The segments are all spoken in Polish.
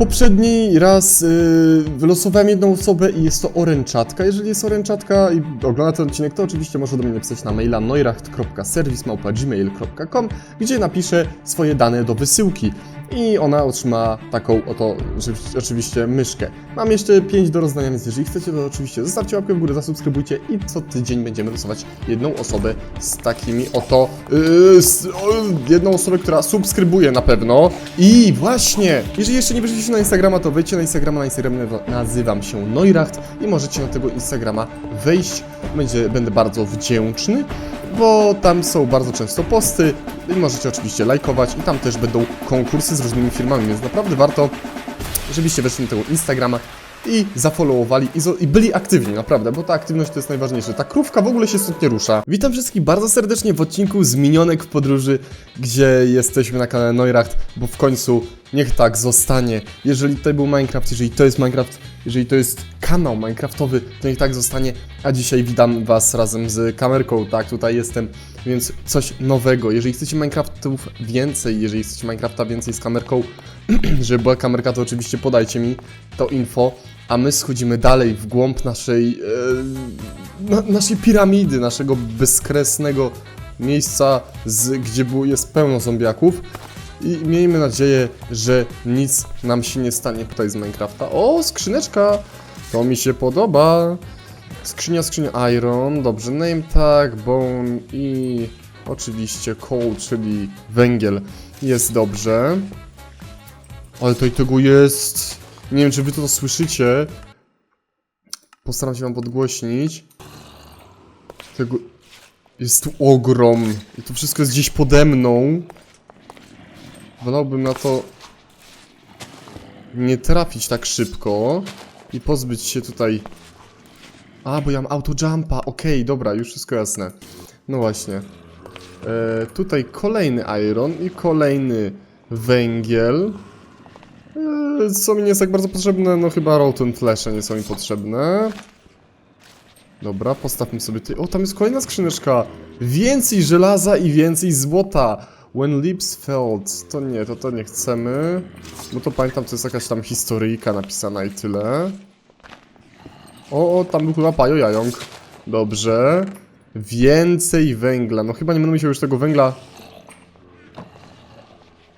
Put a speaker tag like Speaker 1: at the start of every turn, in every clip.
Speaker 1: Poprzedni raz yy, wylosowałem jedną osobę i jest to oręczatka. Jeżeli jest oręczatka i ogląda ten odcinek, to oczywiście może do mnie napisać na maila neuracht.serwis.gmail.com, gdzie napisze swoje dane do wysyłki. I ona otrzyma taką oto oczywiście myszkę. Mam jeszcze 5 do rozdania, więc jeżeli chcecie, to oczywiście zostawcie łapkę w górę, zasubskrybujcie i co tydzień będziemy losować jedną osobę z takimi oto... Yy, z, o, jedną osobę, która subskrybuje na pewno. I właśnie, jeżeli jeszcze nie weszliście na Instagrama, to wejdźcie na Instagrama, na Instagramie nazywa- nazywam się Neuracht i możecie na tego Instagrama wejść. Będzie, będę bardzo wdzięczny, bo tam są bardzo często posty i możecie oczywiście lajkować i tam też będą konkursy z różnymi firmami, więc naprawdę warto, żebyście weszli na tego Instagrama i zafollowowali i, i byli aktywni, naprawdę, bo ta aktywność to jest najważniejsze. Ta krówka w ogóle się stąd nie rusza. Witam wszystkich bardzo serdecznie w odcinku z Minionek w podróży, gdzie jesteśmy na kanale Neuracht, bo w końcu niech tak zostanie. Jeżeli tutaj był Minecraft, jeżeli to jest Minecraft, jeżeli to jest kanał Minecraftowy, to niech tak zostanie. A dzisiaj witam was razem z kamerką, tak, tutaj jestem, więc coś nowego. Jeżeli chcecie Minecraftów więcej, jeżeli chcecie Minecrafta więcej z kamerką, żeby była kamerka, to oczywiście podajcie mi to info, a my schodzimy dalej w głąb naszej, e, na, naszej piramidy, naszego bezkresnego miejsca, z, gdzie było, jest pełno zombiaków. I miejmy nadzieję, że nic nam się nie stanie tutaj z Minecrafta. O, skrzyneczka! To mi się podoba. Skrzynia, skrzynia Iron, dobrze, name tag, bone i oczywiście coal, czyli węgiel. Jest dobrze. Ale tutaj tego jest... Nie wiem, czy wy to słyszycie. Postaram się wam podgłośnić. Tego... Jest tu ogrom. I to wszystko jest gdzieś pode mną. Wolałbym na to... Nie trafić tak szybko. I pozbyć się tutaj... A, bo ja mam autojumpa. Okej, dobra, już wszystko jasne. No właśnie. E, tutaj kolejny iron i kolejny węgiel. Co mi nie jest tak bardzo potrzebne? No chyba Rotten Flesze nie są mi potrzebne. Dobra, postawmy sobie ty. O, tam jest kolejna skrzyneczka. Więcej żelaza i więcej złota. When lips felt. To nie, to to nie chcemy. Bo to pamiętam, to jest jakaś tam historyjka napisana i tyle. O, o, tam był chyba Pajo. Dobrze. Więcej węgla. No chyba nie będę musiał już tego węgla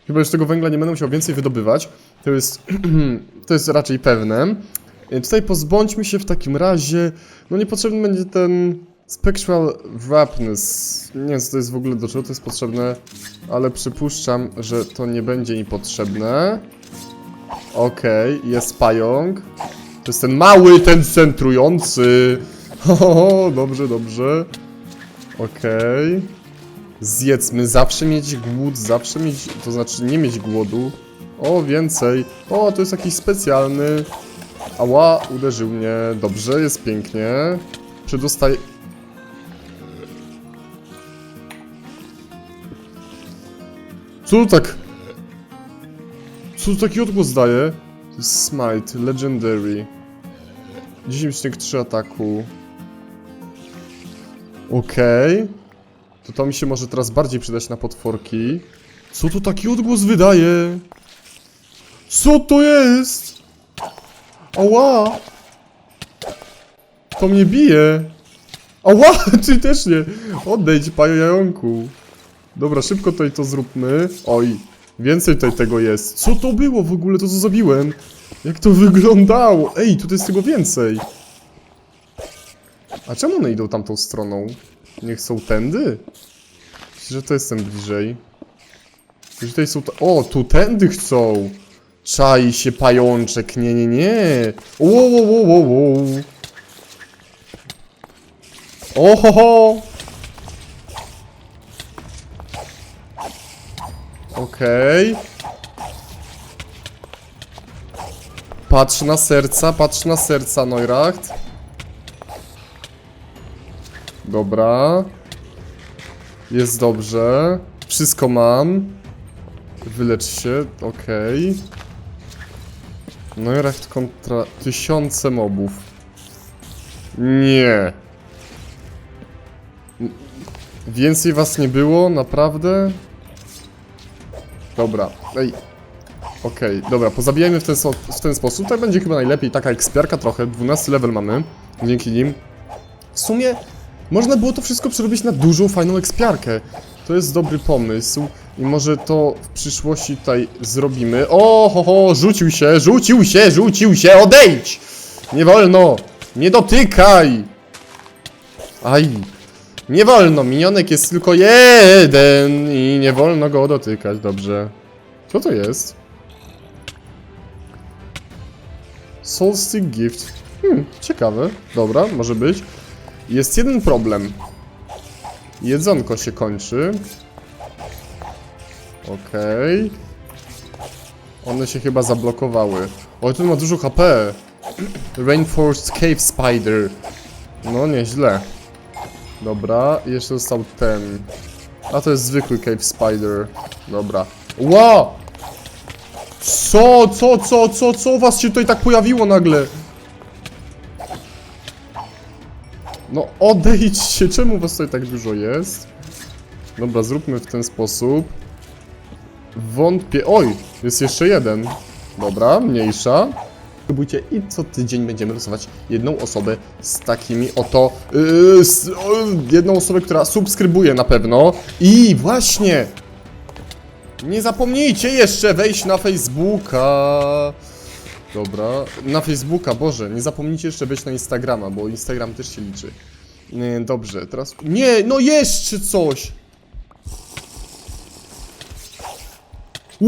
Speaker 1: Chyba już tego węgla nie będę musiał więcej wydobywać. To jest, to jest raczej pewne. E, Tutaj pozbądźmy się w takim razie. No niepotrzebny będzie ten Spectral Wrapness. Nie wiem co to jest w ogóle, do czego to jest potrzebne, ale przypuszczam, że to nie będzie mi potrzebne. Okej, jest pająk. To jest ten mały, ten centrujący. Ho, dobrze, dobrze. Okej. Zjedzmy, zawsze mieć głód, zawsze mieć, to znaczy nie mieć głodu. O, więcej. O, to jest jakiś specjalny. Ała, uderzył mnie. Dobrze, jest pięknie. Przedostaję... Co tu tak... Co tu taki odgłos daje? To jest Smite, Legendary. 10,3 ataku. Okej. To to mi się może teraz bardziej przydać na potworki. Co tu taki odgłos wydaje? Co to jest? Ała! To mnie bije. Ała! Czy też nie? Odejdź, panie jająku. Dobra, szybko tutaj to zróbmy. Oj, więcej tutaj tego jest. Co to było w ogóle? To co zrobiłem? Jak to wyglądało? Ej, tutaj jest tego więcej. A czemu one idą tamtą stroną? Nie chcą tędy? Myślę, że to jestem bliżej. Że Tutaj są... O, tu tędy chcą! Czai się pajączek, nie, nie, nie! Wow, wow, wow, wow. Ohoho! Okej. Patrz na serca, patrz na serca, Neuracht. Dobra. Jest dobrze. Wszystko mam. Wylecz się, okej. No i racht kontra tysiące mobów. Nie. Więcej was nie było, naprawdę? Dobra, ej. Okej, dobra, pozabijajmy w ten, w ten sposób. Tak będzie chyba najlepiej. Taka ekspiarka trochę. 12 level mamy. Dzięki nim. W sumie można było to wszystko przerobić na dużą, fajną ekspiarkę. To jest dobry pomysł. I może to w przyszłości tutaj zrobimy. O, ho, ho, rzucił się, rzucił się, rzucił się, odejdź! Nie wolno! Nie dotykaj! Aj! Nie wolno, minionek jest tylko jeden i nie wolno go dotykać, dobrze. Co to jest? Soulstick Gift. Hmm, ciekawe. Dobra, może być. Jest jeden problem. Jedzonko się kończy. Okej. One się chyba zablokowały. Oj, tu ma dużo HP. Rainforest Cave Spider. No, nieźle. Dobra, jeszcze został ten. A to jest zwykły Cave Spider. Dobra. Ła! Co, co, co, co, co was się tutaj tak pojawiło nagle? No odejdźcie, czemu was tutaj tak dużo jest? Dobra, zróbmy w ten sposób. Wątpię. Oj, jest jeszcze jeden. Dobra, mniejsza. Próbujcie i co tydzień będziemy losować jedną osobę z takimi oto. Yy, z, o, jedną osobę, która subskrybuje na pewno. I właśnie! Nie zapomnijcie jeszcze wejść na Facebooka. Dobra, na Facebooka, Boże, nie zapomnijcie jeszcze wejść na Instagrama, bo Instagram też się liczy. Nie, dobrze, teraz... Nie, no jeszcze coś!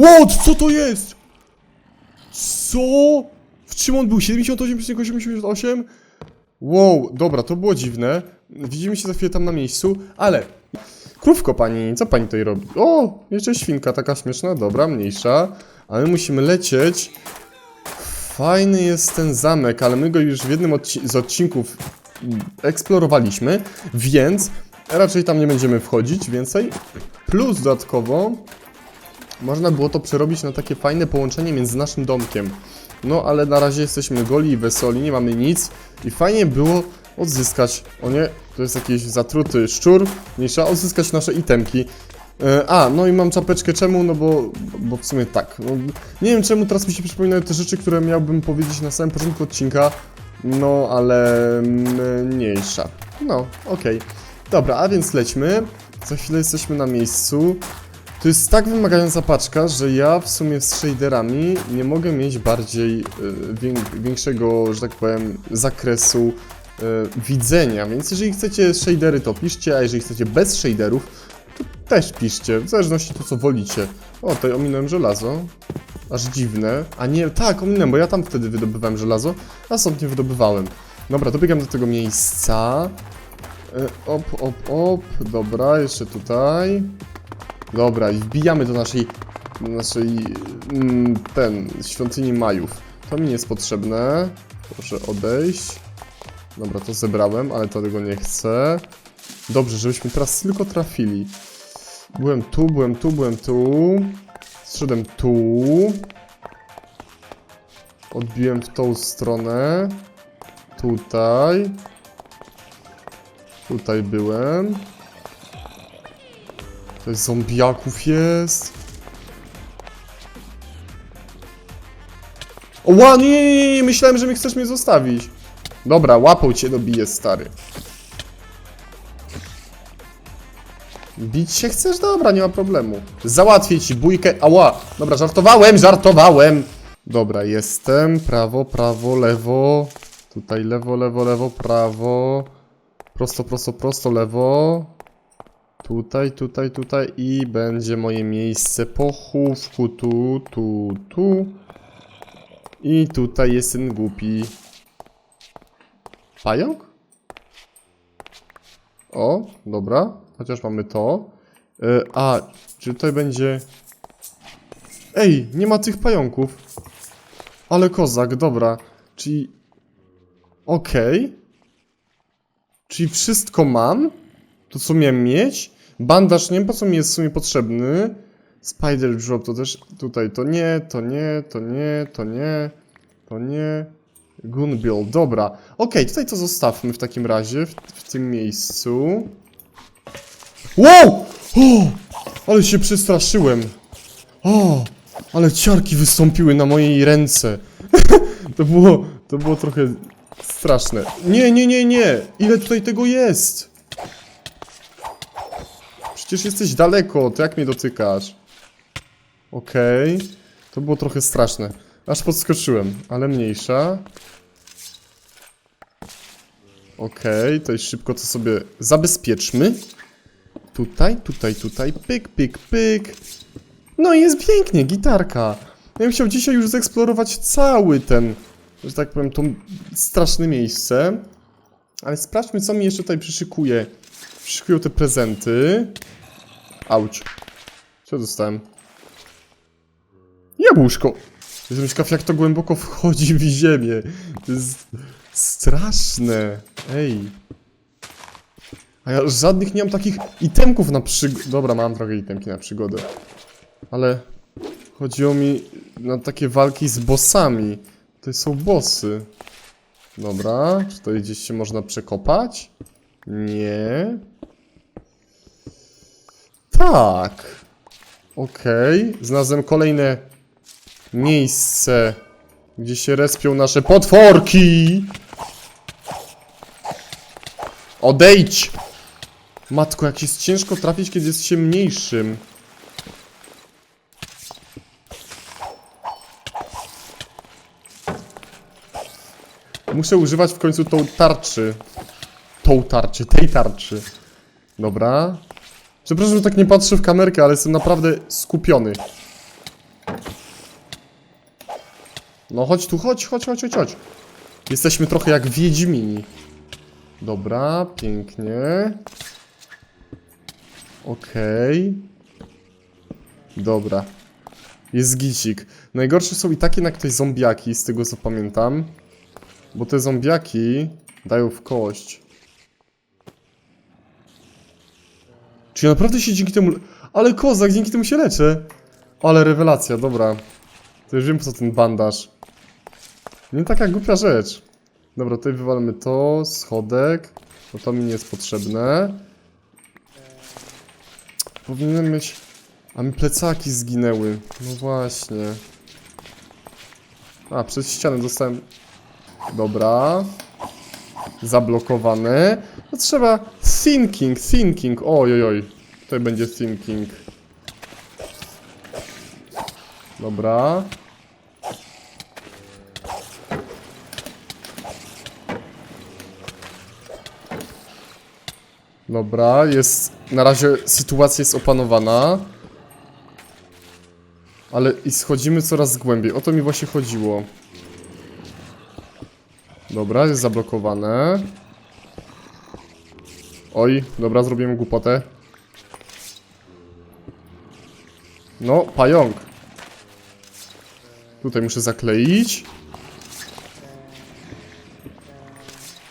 Speaker 1: What? Co to jest? Co? W czym on był? 78,88? Wow, dobra, to było dziwne. Widzimy się za chwilę tam na miejscu, ale... Krówko pani, co pani tutaj robi? O, jeszcze świnka taka śmieszna, dobra, mniejsza. Ale musimy lecieć. Fajny jest ten zamek, ale my go już w jednym odci z odcinków eksplorowaliśmy, więc raczej tam nie będziemy wchodzić więcej. Plus dodatkowo można było to przerobić na takie fajne połączenie między naszym domkiem. No ale na razie jesteśmy goli i wesoli, nie mamy nic i fajnie było odzyskać, o nie, to jest jakiś zatruty szczur, nie trzeba odzyskać nasze itemki. E, A, no i mam czapeczkę czemu? No bo, bo w sumie tak. No, nie wiem czemu teraz mi się przypominają te rzeczy, które miałbym powiedzieć na samym początku odcinka. No, ale mniejsza. No, okej. Dobra, a więc lećmy. Za chwilę jesteśmy na miejscu. To jest tak wymagająca paczka, że ja w sumie z shaderami nie mogę mieć bardziej y, wię- większego, że tak powiem, zakresu y, widzenia. Więc jeżeli chcecie shadery, to piszcie, a jeżeli chcecie bez shaderów, też piszcie, w zależności to co wolicie. O, tutaj ominąłem żelazo. Aż dziwne. A nie, tak, ominąłem, bo ja tam wtedy wydobywałem żelazo, a stąd nie wydobywałem. Dobra, dobiegam do tego miejsca. Y, Op, op, op. Dobra, jeszcze tutaj. Dobra, i wbijamy do naszej, do naszej, mm, ten, świątyni Majów. To mi nie jest potrzebne. Proszę odejść. Dobra, to zebrałem, ale to tego nie chcę. Dobrze, żebyśmy teraz tylko trafili. Byłem tu, byłem tu, byłem tu. Zszedłem tu. Odbiłem w tą stronę. Tutaj. Tutaj byłem. Jest zombiaków jest. O, nie, nie, nie, nie, myślałem, że mi chcesz mnie zostawić. Dobra, łapą cię dobiję, stary. Bić się chcesz? Dobra, nie ma problemu. Załatwię ci bójkę. Ała! Dobra, żartowałem, żartowałem! Dobra, jestem. Prawo, prawo, lewo. Tutaj lewo, lewo, lewo, prawo. Prosto, prosto, prosto, lewo. Tutaj, tutaj, tutaj i będzie moje miejsce pochówku tu, tu, tu. I tutaj jest ten głupi pająk? O, dobra, chociaż mamy to. E, a, czy tutaj będzie... Ej, nie ma tych pająków. Ale kozak, dobra. Czyli... Okej. Czyli wszystko mam? To co miałem mieć? Bandaż nie wiem po co mi jest w sumie potrzebny. Spider drop to też tutaj to nie, to nie, to nie, to nie, to nie. Gunbill, dobra. Okej, tutaj to zostawmy w takim razie, w, w tym miejscu. Wow! O! Ale się przestraszyłem. O! Ale ciarki wystąpiły na mojej ręce. to było, to było trochę straszne. Nie, nie, nie, nie. Ile tutaj tego jest? Przecież jesteś daleko, to jak mnie dotykasz? Okej. To było trochę straszne. Aż podskoczyłem, ale mniejsza. Okej, to jest szybko to sobie zabezpieczmy. Tutaj, tutaj, tutaj, pyk, pyk, pyk. No i jest pięknie, gitarka. Ja bym chciał dzisiaj już zeksplorować cały ten, że tak powiem, to straszne miejsce. Ale sprawdźmy, co mi jeszcze tutaj przyszykuje. Przyszykują te prezenty. Auć. Co dostałem? Jabłuszko. Jestem ciekaw, jak to głęboko wchodzi w ziemię. To jest straszne. Ej. A ja żadnych nie mam takich itemków na przygodę. Dobra, mam trochę itemki na przygodę. Ale chodziło mi na takie walki z bossami. To są bossy. Dobra, czy to gdzieś się można przekopać? Nie. Tak. Okej, znalazłem kolejne miejsce, gdzie się respią nasze potworki. Odejdź! Matko, jak jest ciężko trafić, kiedy jest się mniejszym. Muszę używać w końcu tą tarczy. Tą tarczy, tej tarczy. Dobra. Przepraszam, że tak nie patrzę w kamerkę, ale jestem naprawdę skupiony. No chodź tu, chodź, chodź, chodź, chodź, chodź. Jesteśmy trochę jak Wiedźmini. Dobra, pięknie. Okej. Dobra. Jest gicik. Najgorsze są i takie na ktoś zombiaki, z tego co pamiętam. Bo te zombiaki dają w kość. Czy naprawdę się dzięki temu... Ale kozak, dzięki temu się leczę. Ale rewelacja, dobra. To już wiem po co ten bandaż. Nie taka głupia rzecz. Dobra, tutaj wywalmy to, schodek. Bo to mi nie jest potrzebne. Powinienem mieć... A mi plecaki zginęły. No właśnie. A, przez ścianę dostałem... Dobra. Zablokowane. No trzeba... Thinking, thinking. Oj, oj, oj. Tutaj będzie thinking. Dobra. Dobra, jest... Na razie sytuacja jest opanowana. Ale i schodzimy coraz głębiej. O to mi właśnie chodziło. Dobra, jest zablokowane. Oj, dobra, zrobimy głupotę. No, pająk. Tutaj muszę zakleić.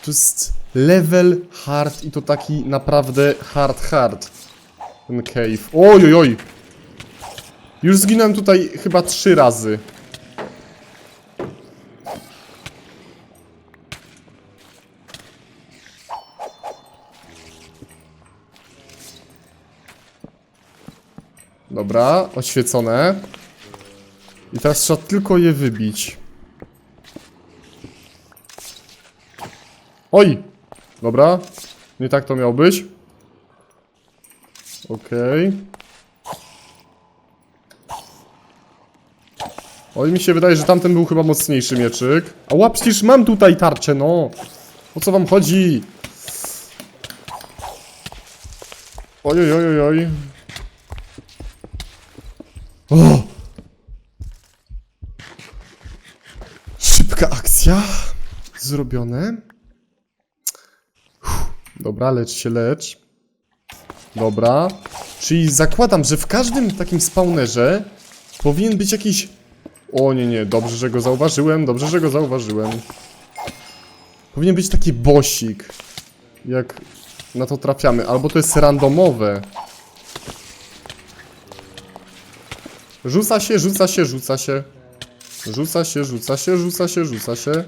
Speaker 1: To jest level hard i to taki naprawdę hard hard. Ten cave. Oj, oj, oj. Już zginąłem tutaj chyba trzy razy. Dobra, oświecone. I teraz trzeba tylko je wybić. Oj! Dobra. Nie tak to miał być. Okej. Oj, mi się wydaje, że tamten był chyba mocniejszy mieczyk. A łap, przecież mam tutaj tarczę, no! O co wam chodzi? Oj, oj, oj, oj. O! Szybka akcja. Zrobione. Dobra, lecz się, lecz. Dobra. Czyli zakładam, że w każdym takim spawnerze powinien być jakiś... O nie, nie, dobrze, że go zauważyłem, dobrze, że go zauważyłem. Powinien być taki bosik. Jak na to trafiamy. Albo to jest randomowe. Rzuca się, rzuca się, rzuca się. Rzuca się, rzuca się, rzuca się, rzuca się.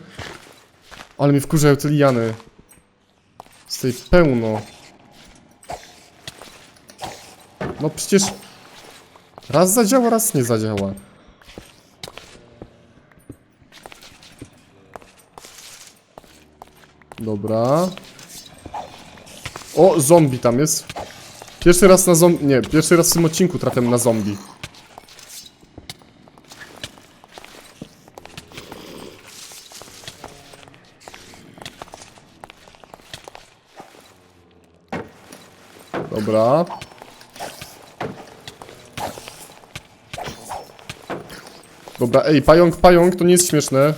Speaker 1: Ale mnie wkurzają te liany. Z pełno. No przecież... Raz zadziała, raz nie zadziała. Dobra. O, zombie tam jest. Pierwszy raz na zombie... Nie, pierwszy raz w tym odcinku trafiam na zombie. Dobra. Dobra, ej, pająk, pająk, to nie jest śmieszne.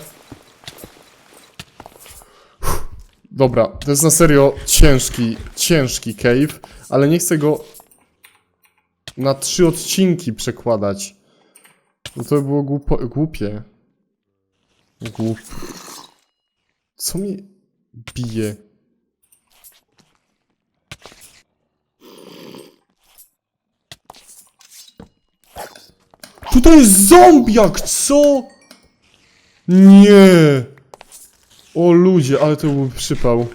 Speaker 1: Dobra, to jest na serio ciężki, ciężki cave, ale nie chcę go na trzy odcinki przekładać. No to by było głupo, głupie. Głup. Co mi bije? Tutaj jest zombiak, co? Nie. O ludzie, ale to był przypał.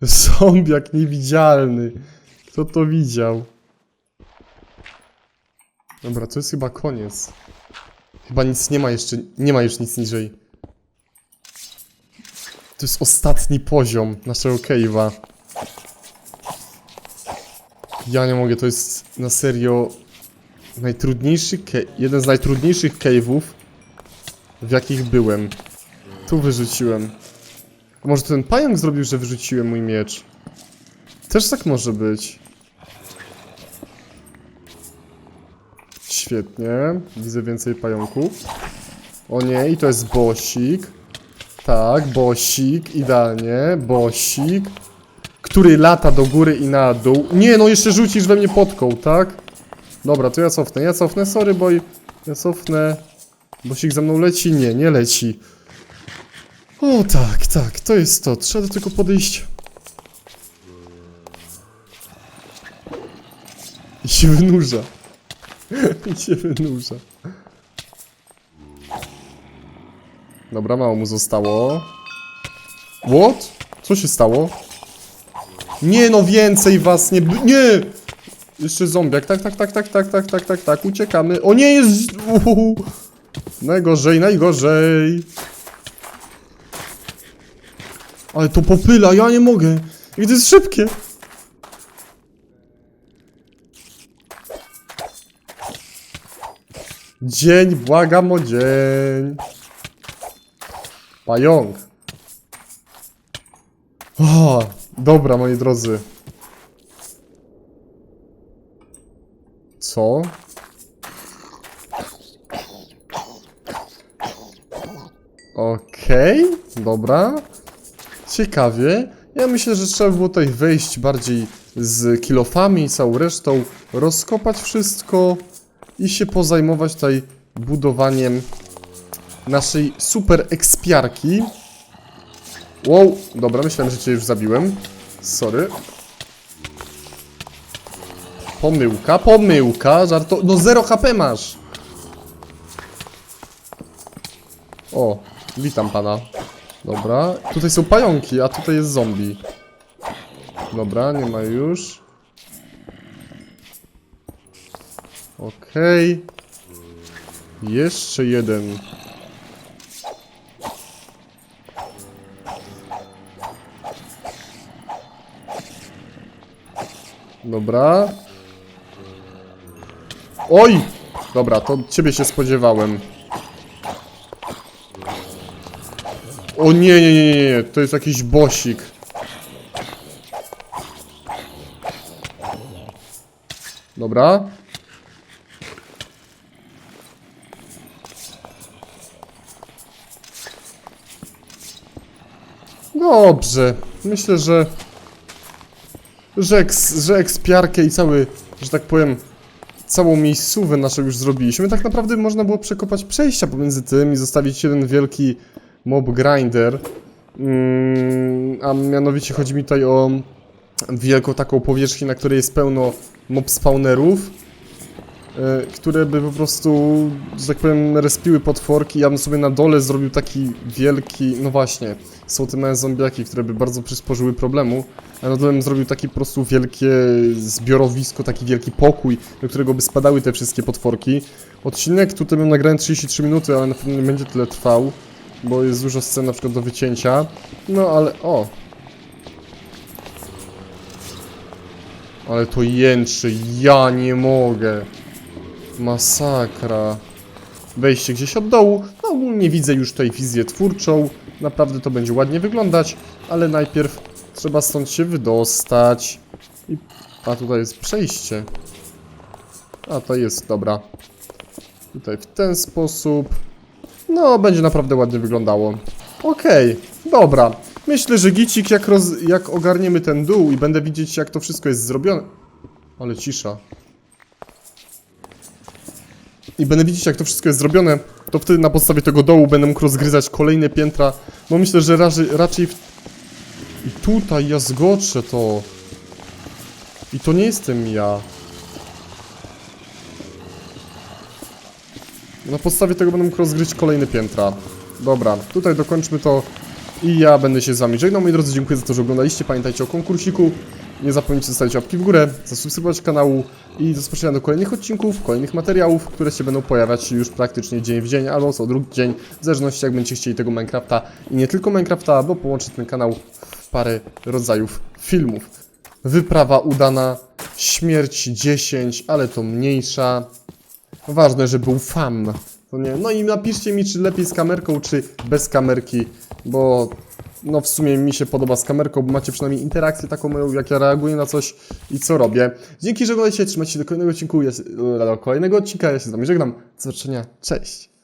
Speaker 1: Zombiak niewidzialny. Kto to widział? Dobra, to jest chyba koniec. Chyba nic nie ma jeszcze, nie ma już nic niżej. To jest ostatni poziom naszego cave'a. Ja nie mogę, to jest na serio najtrudniejszy jeden z najtrudniejszych cave'ów, w jakich byłem. Tu wyrzuciłem. A może ten pająk zrobił, że wyrzuciłem mój miecz? Też tak może być. Świetnie. Widzę więcej pająków. O nie, i to jest bosik. Tak, bosik, idealnie. Bosik. Który lata do góry i na dół. Nie, no jeszcze rzucisz we mnie podką, tak? Dobra, to ja cofnę, ja cofnę, sorry boy. Ja cofnę. Bosik za mną leci? Nie, nie leci. O tak, tak, to jest to. Trzeba do tego podejść. I się wynurza. I się wynurza. Dobra, mało mu zostało. What? Co się stało? Nie no, więcej was nie... Nie! Jeszcze zombiak, tak, tak, tak, tak, tak, tak, tak, tak, tak, uciekamy. O nie, jest... Uhu. Najgorzej, najgorzej. Ale to popyla, ja nie mogę. I to jest szybkie. Dzień, błagam o dzień. Pająk. O, dobra, moi drodzy. Co? Okej, dobra. Ciekawie. Ja myślę, że trzeba było tutaj wejść bardziej z kilofami i całą resztą, rozkopać wszystko i się pozajmować tutaj budowaniem naszej super ekspiarki. Wow, dobra, myślałem, że cię już zabiłem. Sorry. Pomyłka, pomyłka, żarto... No 0 HP masz! O, witam pana. Dobra, tutaj są pająki, a tutaj jest zombie. Dobra, nie ma już. Okej. Jeszcze jeden. Dobra. Oj! Dobra, to ciebie się spodziewałem. O nie, nie, nie, nie, nie, to jest jakiś bosik. Dobra. Dobrze. Myślę, że... Że, eks, że ekspiarkę i cały, że tak powiem, całą miejscówę naszą już zrobiliśmy. Tak naprawdę można było przekopać przejścia pomiędzy tym i zostawić jeden wielki mob grinder. Mm, a mianowicie chodzi mi tutaj o wielką taką powierzchnię, na której jest pełno mob spawnerów, które by po prostu, że tak powiem, respiły potworki. Ja bym sobie na dole zrobił taki wielki, no właśnie, są te małe zombiaki, które by bardzo przysporzyły problemu, a na dole bym zrobił taki po prostu wielkie zbiorowisko, taki wielki pokój, do którego by spadały te wszystkie potworki. Odcinek tutaj bym nagrałem 33 minuty, ale na pewno nie będzie tyle trwał. bo jest dużo scen na przykład do wycięcia. No ale, o! Ale to jęczy, ja nie mogę. Masakra. Wejście gdzieś od dołu. No ogólnie widzę już tutaj wizję twórczą. Naprawdę to będzie ładnie wyglądać, ale najpierw trzeba stąd się wydostać. I... A tutaj jest przejście. A to jest, dobra. Tutaj w ten sposób. No, będzie naprawdę ładnie wyglądało. Okej, dobra. Myślę, że gicik, jak, roz... jak ogarniemy ten dół i będę widzieć, jak to wszystko jest zrobione. Ale cisza. I będę widzieć, jak to wszystko jest zrobione, to wtedy na podstawie tego dołu będę mógł rozgryzać kolejne piętra. Bo myślę, że raczej, raczej w... I tutaj ja zgoczę to. I to nie jestem ja. Na podstawie tego będę mógł rozgryźć kolejne piętra. Dobra, tutaj dokończmy to i ja będę się z wami żegnał. Moi drodzy, dziękuję za to, że oglądaliście. Pamiętajcie o konkursiku. Nie zapomnijcie zostawić łapki w górę, zasubskrybować kanału i do do kolejnych odcinków, kolejnych materiałów, które się będą pojawiać już praktycznie dzień w dzień albo co drugi dzień, w zależności jak będziecie chcieli tego Minecrafta i nie tylko Minecrafta, bo połączę ten kanał w parę rodzajów filmów. Wyprawa udana, śmierć 10, ale to mniejsza. Ważne, że był fan. No i napiszcie mi, czy lepiej z kamerką, czy bez kamerki, bo no w sumie mi się podoba z kamerką, bo macie przynajmniej interakcję taką moją, jak ja reaguję na coś i co robię. Dzięki, że oglądacie, trzymajcie się do kolejnego odcinku, ja się, do kolejnego odcinka, ja się z wami żegnam. Do zobaczenia, cześć!